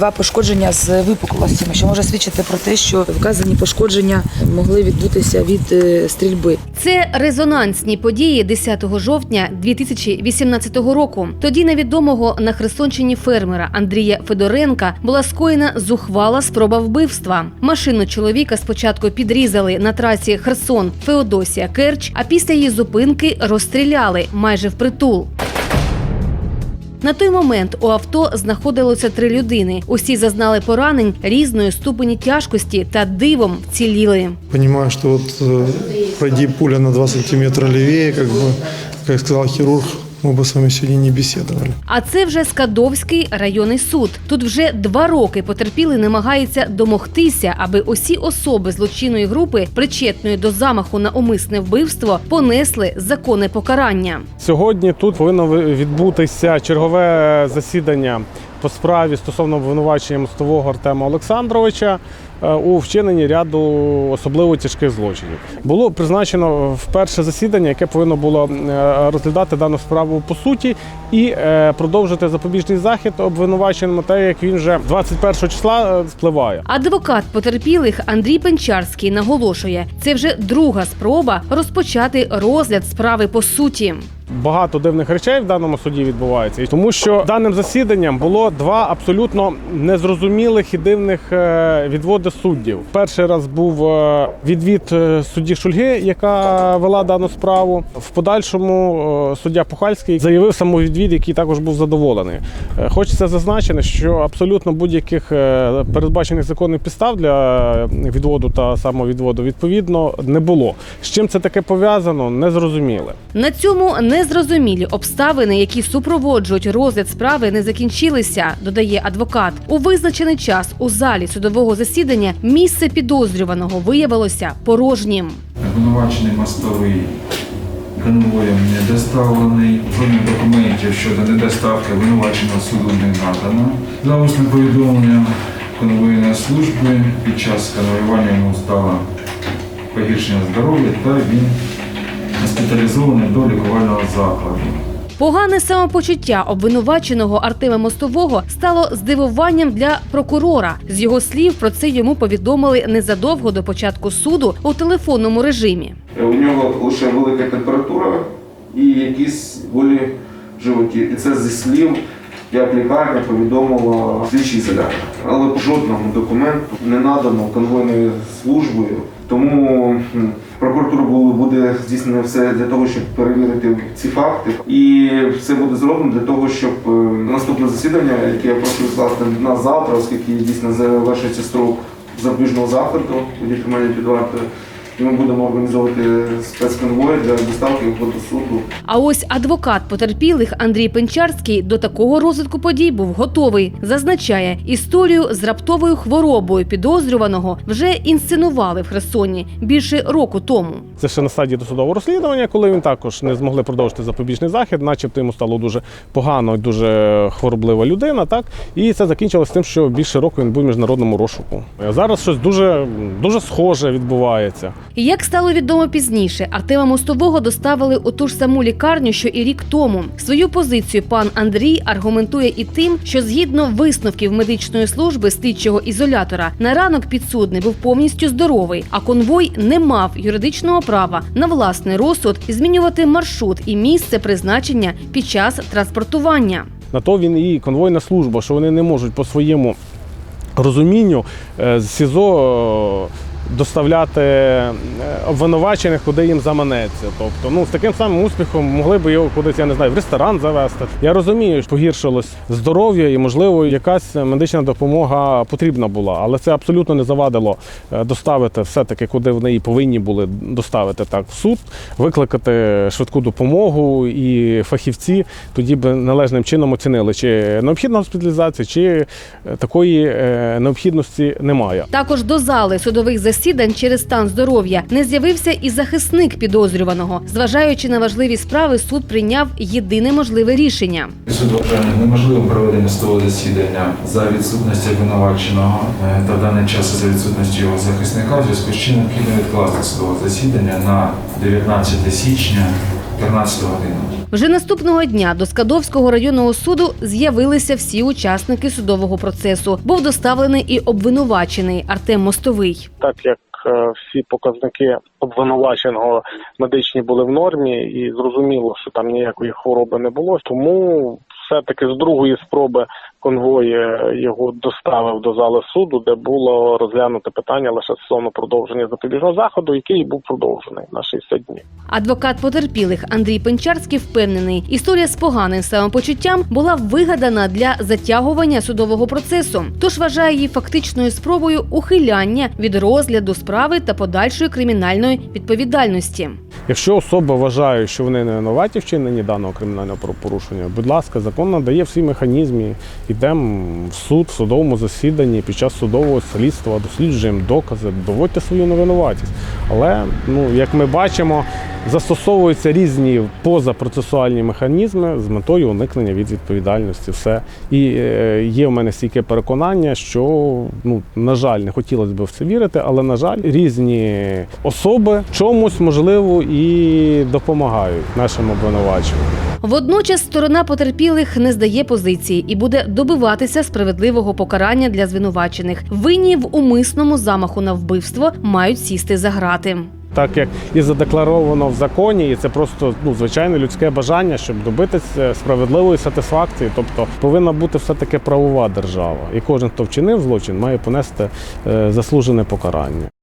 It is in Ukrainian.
два пошкодження з випуклостями, що може свідчити про те, що вказані пошкодження могли відбутися від е, стрільби. Це резонансні події 10 жовтня 2018 року. Тоді невідомого на Херсонщині фермера Андрія Федоренка була скоєна зухвала спроба вбивства. Машину чоловіка спочатку підрізали на трасі Херсон Феодосія Керч, а після її зупинки розстріляли майже впритул. На той момент у авто знаходилося три людини. Усі зазнали поранень різної ступені тяжкості та дивом вціліли. Понимаю, що от э, пройди пуля на 2 сантиметра лівіє, як би, як сказав хирург, мы бы с вами сегодня не беседовали. А це вже Скадовський районний суд. Тут вже два роки потерпілий намагається домогтися, аби усі особи злочинної групи, причетної до замаху на умисне вбивство, понесли законне покарання. Сьогодні тут повинно відбутися чергове засідання по справі стосовно обвинувачення мостового Артема Олександровича е, у вчиненні ряду особливо тяжких злочинів. Було призначено вперше засідання, яке повинно було е, розглядати дану справу по суті і е, продовжити запобіжний захід обвинуваченому, так як він вже 21 числа спливає. Адвокат потерпілих Андрій Пенчарський наголошує, це вже друга спроба розпочати розгляд справи по суті. Багато дивних речей в даному суді відбувається, тому що даним засіданням було два абсолютно незрозумілих і дивних е, відводи суддів. Перший раз був е, відвід е, судді Шульги, яка вела дану справу. В подальшому суддя Пухальський заявив самовідвід, який також був задоволений. Хочеться зазначити, що абсолютно будь-яких передбачених законних підстав для відводу та самовідводу відповідно не було. З чим це таке пов'язано, не зрозуміло. На цьому незрозумілі обставини, які супроводжують розгляд справи, не закінчилися, додає адвокат. У визначений час у залі судового засідання місце підозрюваного виявилося порожнім. Обвинувачений мостовий конвоєм не доставлений. Жодних документів щодо недоставки обвинуваченого суду не надано. За усним повідомленням конвойної служби під час конвоювання йому стало погіршення здоров'я та він госпіталізований до лікувального закладу. Погане самопочуття обвинуваченого Артема Мостового стало здивуванням для прокурора. З його слів про це йому повідомили незадовго до початку суду у телефонному режимі. У нього лише велика температура і якісь болі в животі. І це зі слів, як лікарня повідомила слідчий ізолятор. Але жодного документу не надано конвойною службою. Тому прокуратура буде здійснено все для того, щоб перевірити ці факти. І все буде зроблено для того, щоб е, наступне засідання, яке я прошу відкласти на завтра, оскільки дійсно завершується строк запобіжного заходу у тримання під вартою. І ми будемо організовувати спецконвої для доставки його до суду. А ось адвокат потерпілих Андрій Пенчарський до такого розвитку подій був готовий. Зазначає, історію з раптовою хворобою підозрюваного вже інсценували в Херсоні більше року тому. Це ще на стадії досудового розслідування, коли він також не змогли продовжити запобіжний захід, начебто йому стало дуже погано, дуже хвороблива людина. Так і це закінчилось тим, що більше року він був в міжнародному розшуку. Зараз щось дуже дуже схоже відбувається. Як стало відомо пізніше, Артема Мостового доставили у ту ж саму лікарню, що і рік тому. Свою позицію пан Андрій аргументує і тим, що згідно висновків медичної служби слідчого ізолятора на ранок підсудний був повністю здоровий, а конвой не мав юридичного права на власний розсуд змінювати маршрут і місце призначення під час транспортування. На то він і конвойна служба, що вони не можуть по своєму розумінню е, з СІЗО е, доставляти е, обвинувачених, куди їм заманеться. Тобто, ну з таким самим успіхом могли б його кудись, я не знаю, в ресторан завести. Я розумію, що погіршилось здоров'я і, можливо, якась медична допомога потрібна була, але це абсолютно не завадило е, доставити все-таки, куди вони і повинні були доставити так в суд, викликати швидку допомогу і фахівці тоді б належним чином оцінили, чи необхідна госпіталізація, чи е, такої необхідності немає. Також до зали судових засідань через стан здоров'я не з'явився і захисник підозрюваного. Зважаючи на важливі справи, суд прийняв єдине можливе рішення. Суд вважає неможливим проведення судового засідання за відсутності обвинуваченого е, та в даний час за відсутності його захисника, в зв'язку з чим необхідно відкласти судове засідання на 19 січня 13 годину. Вже наступного дня до Скадовського районного суду з'явилися всі учасники судового процесу. Був доставлений і обвинувачений Артем Мостовий. так як е, всі показники обвинуваченого медичні були в нормі, і зрозуміло, що там ніякої хвороби не було. Тому все-таки з другої спроби конвой е, його доставив до зали суду, де було розглянуте питання лише стосовно продовження запобіжного заходу, який був продовжений на 60 днів. Адвокат потерпілих Андрій Пенчарський впевнений, історія з поганим самопочуттям була вигадана для затягування судового процесу, тож вважає її фактичною спробою ухиляння від розгляду справи та подальшої кримінальної відповідальності. Якщо особа вважає, що вони не винуваті в вчиненні даного кримінального правопорушення, будь ласка, закон надає всі механізми. Йдемо в суд, в судовому засіданні, під час судового слідства, досліджуємо докази, доводьте свою невинуватість. Але, ну, як ми бачимо, застосовуються різні позапроцесуальні механізми з метою уникнення від відповідальності. Все. І е, є в мене стійке переконання, що, ну, на жаль, не хотілося б в це вірити, але, на жаль, різні особи чомусь, можливо, і допомагають нашим обвинуваченням. Водночас сторона потерпілих не здає позиції і буде добиватися справедливого покарання для звинувачених. Винні в умисному замаху на вбивство мають сісти за грати. Так як і задекларовано в законі, і це просто ну звичайне людське бажання, щоб добитися справедливої сатисфакції. Тобто повинна бути все таки правова держава, і кожен, хто вчинив злочин, має понести е, заслужене покарання.